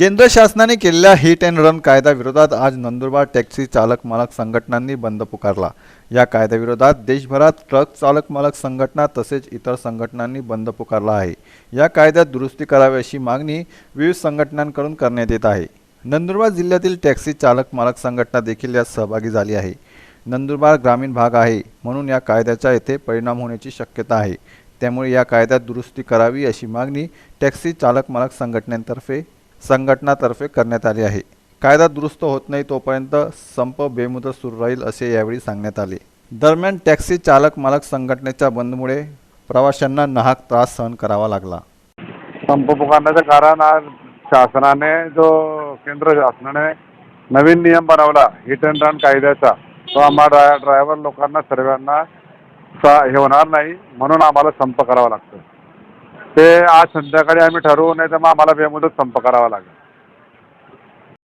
केंद्र शासनाने केलेल्या हिट अँड रन कायद्याविरोधात आज नंदुरबार टॅक्सी चालक मालक संघटनांनी बंद पुकारला. या कायद्याविरोधात देशभरात ट्रक चालक मालक संघटना तसेच इतर संघटनांनी बंद पुकारला आहे. या कायद्यात दुरुस्ती करावी अशी मागणी विविध संघटनांकडून करण्यात येत आहे. नंदुरबार जिल्ह्यातील टॅक्सी चालक मालक संघटना देखील यात सहभागी झाली आहे. नंदुरबार ग्रामीण भाग आहे म्हणून या कायद्याचा येथे परिणाम होण्याची शक्यता आहे. त्यामुळे या कायद्यात दुरुस्ती करावी अशी मागणी टॅक्सी चालक मालक संघटनेतर्फे संघटनातर्फे करण्यात आली आहे. कायदा दुरुस्त होत नाही तोपर्यंत संप बेमुदत सुरू राहील असे यावेळी सांगण्यात आले. दरम्यान टॅक्सी चालक मालक संघटनेच्या बंदमुळे प्रवाशांना नाहक त्रास सहन करावा लागला. संप पुकारण्याचं कारण आज शासनाने जो केंद्र शासनाने नवीन नियम बनवला हिट अँड रन कायद्याचा तो आम्हा ड्राय ड्रायव्हर लोकांना सर्वांना हे होणार नाही म्हणून आम्हाला संप करावा लागतो ते आज संध्याकाळी आम्ही ठरवू नाही तर मग आम्हाला बेमुदत संप करावा लागेल.